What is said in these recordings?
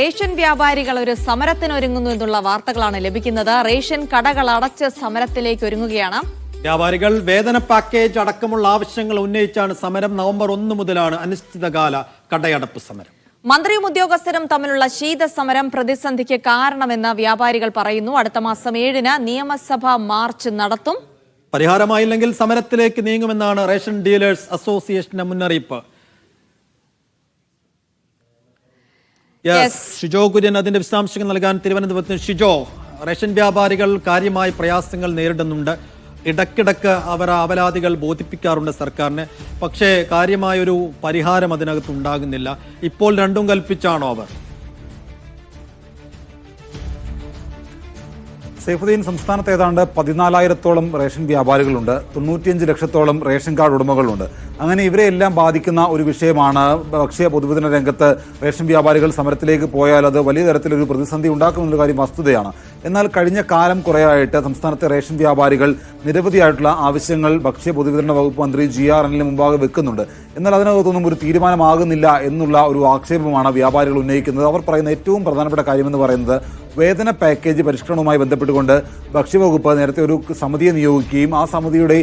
Ration വ്യാപാരികൾ ഒരു സമരത്തിനൊരുങ്ങുന്നു എന്നുള്ള വാർത്തകളാണ് ലഭിക്കുന്നത്. റേഷൻ കടകൾ അടച്ച് സമരത്തിലേക്ക് ഒരുങ്ങുകയാണ്. വ്യാപാരികൾ വേതന പാക്കേജ് അടക്കമുള്ള ആവശ്യങ്ങൾ ഉന്നയിച്ചാണ് സമരം നവംബർ ഒന്ന് മുതലാണ് അനിശ്ചിതകാല കടയടപ്പ് സമരം. മന്ത്രിയും ഉദ്യോഗസ്ഥരും തമ്മിലുള്ള ശീതസമരം പ്രതിസന്ധിക്ക് കാരണമെന്ന് വ്യാപാരികൾ പറയുന്നു. അടുത്ത മാസം ഏഴിന് നിയമസഭ മാർച്ച് നടത്തും. പരിഹാരമായില്ലെങ്കിൽ സമരത്തിലേക്ക് നീങ്ങുമെന്നാണ് റേഷൻ ഡീലേഴ്സ് അസോസിയേഷന്റെ മുന്നറിയിപ്പ്. ഷിജോ കുര്യൻ അതിന്റെ വിശദാംശങ്ങൾ നൽകാൻ തിരുവനന്തപുരത്ത് ഷിജോ. റേഷൻ വ്യാപാരികൾ കാര്യമായ പ്രയാസങ്ങൾ നേരിടുന്നുണ്ട്. ഇടക്കിടക്ക് അവർ അപരാധികൾ ബോധിപ്പിക്കാറുണ്ട് സർക്കാരിനെ. പക്ഷേ കാര്യമായൊരു പരിഹാരം അതിനകത്ത് ഉണ്ടാകുന്നില്ല. ഇപ്പോൾ രണ്ടും കൽപ്പിച്ചാണോ അവർ? സൈഫുദ്ദീൻ സംസ്ഥാനത്ത് ഏതാണ്ട് പതിനാലായിരത്തോളം റേഷൻ വ്യാപാരികളുണ്ട്. തൊണ്ണൂറ്റിയഞ്ച് ലക്ഷത്തോളം റേഷൻ കാർഡ് ഉടമകളുണ്ട്. അങ്ങനെ ഇവരെ എല്ലാം ബാധിക്കുന്ന ഒരു വിഷയമാണ്. ഭക്ഷ്യ പൊതുവിതരണ രംഗത്ത് റേഷൻ വ്യാപാരികൾ സമരത്തിലേക്ക് പോയാൽ അത് വലിയ തരത്തിലൊരു പ്രതിസന്ധി ഉണ്ടാക്കുമെന്നുള്ള കാര്യം വസ്തുതയാണ്. എന്നാൽ കഴിഞ്ഞ കാലം കുറേയായിട്ട് സംസ്ഥാനത്തെ റേഷൻ വ്യാപാരികൾ നിരവധിയായിട്ടുള്ള ആവശ്യങ്ങൾ ഭക്ഷ്യ പൊതുവിതരണ വകുപ്പ് മന്ത്രി ജി ആർ അനിലിന് മുമ്പാകെ വെക്കുന്നുണ്ട്. എന്നാൽ അതിനകത്തൊന്നും ഒരു തീരുമാനമാകുന്നില്ല എന്നുള്ള ഒരു ആക്ഷേപമാണ് വ്യാപാരികൾ ഉന്നയിക്കുന്നത്. അവർ പറയുന്ന ഏറ്റവും പ്രധാനപ്പെട്ട കാര്യമെന്ന് പറയുന്നത് വേതന പാക്കേജ് പരിഷ്കരണവുമായി ബന്ധപ്പെട്ടുകൊണ്ട് ഭക്ഷ്യവകുപ്പ് നേരത്തെ ഒരു സമിതിയെ നിയോഗിക്കുകയും ആ സമിതിയുടെ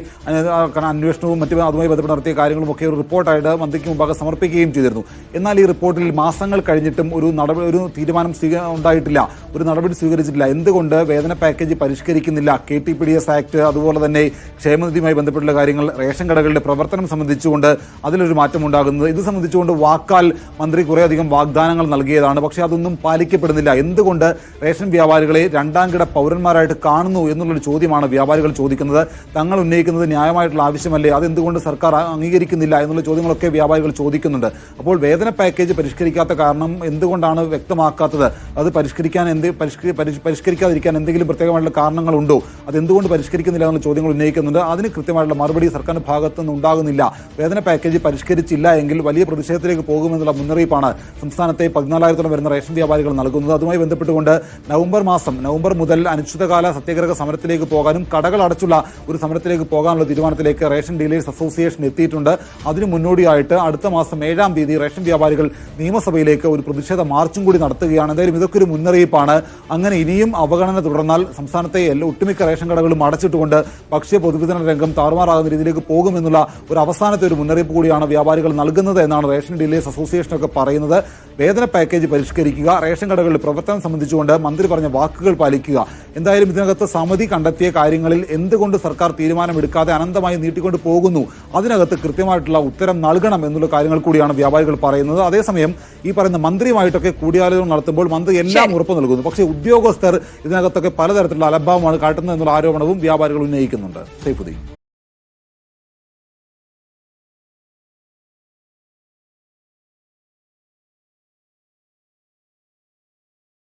അന്വേഷണവും മറ്റു അതുമായി ബന്ധപ്പെട്ട് നടത്തിയ കാര്യങ്ങളും ഒക്കെ ഒരു റിപ്പോർട്ടായിട്ട് മന്ത്രിക്ക് മുമ്പാകെ സമർപ്പിക്കുകയും ചെയ്തിരുന്നു. എന്നാൽ ഈ റിപ്പോർട്ടിൽ മാസങ്ങൾ കഴിഞ്ഞിട്ടും ഒരു നടപടി ഒരു തീരുമാനം സ്വീക ഉണ്ടായിട്ടില്ല. ഒരു നടപടി സ്വീകരിച്ചിട്ടില്ല. എന്തുകൊണ്ട് വേതന package പരിഷ്കരിക്കുന്നില്ല? K T P D S act അതുപോലെ തന്നെ ക്ഷേമനിധിയുമായി ബന്ധപ്പെട്ടുള്ള കാര്യങ്ങൾ റേഷൻ കടകളുടെ പ്രവർത്തനം സംബന്ധിച്ചുകൊണ്ട് അതിലൊരു മാറ്റം ഉണ്ടാകുന്നത്. ഇത് സംബന്ധിച്ചുകൊണ്ട് വാക്കാൽ മന്ത്രി കുറേയധികം വാഗ്ദാനങ്ങൾ നൽകിയതാണ്. പക്ഷേ അതൊന്നും പാലിക്കപ്പെടുന്നില്ല. എന്തുകൊണ്ട് റേഷൻ വ്യാപാരികളെ രണ്ടാം കിട പൗരന്മാരായിട്ട് കാണുന്നു എന്നുള്ളൊരു ചോദ്യമാണ് വ്യാപാരികൾ ചോദിക്കുന്നത്. തങ്ങൾ ഉന്നയിക്കുന്നത് ന്യായമായിട്ടുള്ള ആവശ്യമല്ലേ? അതെന്തുകൊണ്ട് സർക്കാർ അംഗീകരിക്കുന്നില്ല എന്നുള്ള ചോദ്യങ്ങളൊക്കെ വ്യാപാരികൾ ചോദിക്കുന്നുണ്ട്. അപ്പോൾ വേതന പാക്കേജ് പരിഷ്കരിക്കാത്ത കാരണം എന്തുകൊണ്ടാണ് വ്യക്തമാക്കാത്തത്? അത് പരിഷ്കരിക്കാൻ എന്ത് പരിഷ്കരി- പരിഷ്- പരിഷ്കരിക്കാതിരിക്കാൻ എന്തെങ്കിലും പ്രത്യേകമായിട്ടുള്ള കാരണങ്ങളുണ്ടോ? അതെന്തുകൊണ്ട് പരിഷ്കരിക്കുന്നില്ല എന്നുള്ള ചോദ്യങ്ങൾ ഉന്നയിക്കുന്നുണ്ട്. അതിന് കൃത്യമായിട്ടുള്ള മറുപടി സർക്കാരിന്റെ ഭാഗത്തു നിന്ന് ഉണ്ടാകുന്നില്ല. വേതന പാക്കേജ് പരിഷ്കരിച്ചില്ല എങ്കിൽ വലിയ പ്രതിഷേധത്തിലേക്ക് പോകുമെന്നുള്ള മുന്നറിയിപ്പാണ് സംസ്ഥാനത്തെ പതിനാലായിരത്തോളം വരുന്ന റേഷൻ വ്യാപാരികൾ നൽകുന്നത്. അതുമായി ബന്ധപ്പെട്ടുകൊണ്ട് നവംബർ മാസം നവംബർ മുതൽ അനിശ്ചിതകാല സത്യാഗ്രഹ സമരത്തിലേക്ക് പോകാനും കടകൾ അടച്ചുള്ള ഒരു സമരത്തിലേക്ക് പോകാനുള്ള തീരുമാനത്തിലേക്ക് റേഷൻ ഡീലേഴ്സ് അസോസിയേഷൻ എത്തിയിട്ടുണ്ട്. അതിനു മുന്നോടിയായിട്ട് അടുത്ത മാസം ഏഴാം തീയതി റേഷൻ വ്യാപാരികൾ നിയമസഭയിലേക്ക് ഒരു പ്രതിഷേധ മാർച്ചും കൂടി നടത്തുകയാണ്. എന്തായാലും ഇതൊക്കെ ഒരു മുന്നറിയിപ്പാണ്. അങ്ങനെ ഇനിയും അവഗണന തുടർന്നാൽ സംസ്ഥാനത്തെ എല്ലാ ഒട്ടുമിക്ക റേഷൻ കടകളും അടച്ചിട്ടുകൊണ്ട് ഭക്ഷ്യ പൊതുവിതരണ രംഗം താറുമാറാകുന്ന രീതിയിലേക്ക് പോകുമെന്നുള്ള ഒരു അവസാനത്തെ ഒരു മുന്നറിയിപ്പ് കൂടിയാണ് വ്യാപാരികൾ നൽകുന്നത് എന്നാണ് റേഷൻ ഡീലേഴ്സ് അസോസിയേഷനൊക്കെ പറയുന്നത്. വേതന പാക്കേജ് പരിഷ്കരിക്കുക റേഷൻ കടകളുടെ പ്രവർത്തനം സംബന്ധിച്ചുകൊണ്ട് മന്ത്രി പറഞ്ഞ വാക്കുകൾ പാലിക്കുക. എന്തായാലും ഇതിനകത്ത് സമിതി കണ്ടെത്തിയ കാര്യങ്ങളിൽ എന്തുകൊണ്ട് സർക്കാർ തീരുമാനമെടുക്കാതെ അനന്തമായി നീട്ടിക്കൊണ്ട് പോകുന്നു? അതിനകത്ത് കൃത്യമായിട്ടുള്ള ഉത്തരം നൽകണം എന്നുള്ള കാര്യങ്ങൾ കൂടിയാണ് വ്യാപാരികൾ പറയുന്നത്. അതേസമയം ഈ പറയുന്ന മന്ത്രിയുമായിട്ടൊക്കെ കൂടിയാലോചന നടത്തുമ്പോൾ മന്ത്രി എല്ലാം ഉറപ്പ് നൽകുന്നു. പക്ഷേ ഉദ്യോഗസ്ഥർ ഇതിനകത്തൊക്കെ പലതരത്തിലുള്ള അലംഭാവമാണ് കാട്ടുന്നത് എന്നുള്ള ആരോപണവും വ്യാപാരികൾ ഉന്നയിക്കുന്നുണ്ട്. സൈഫുദ്ദീൻ.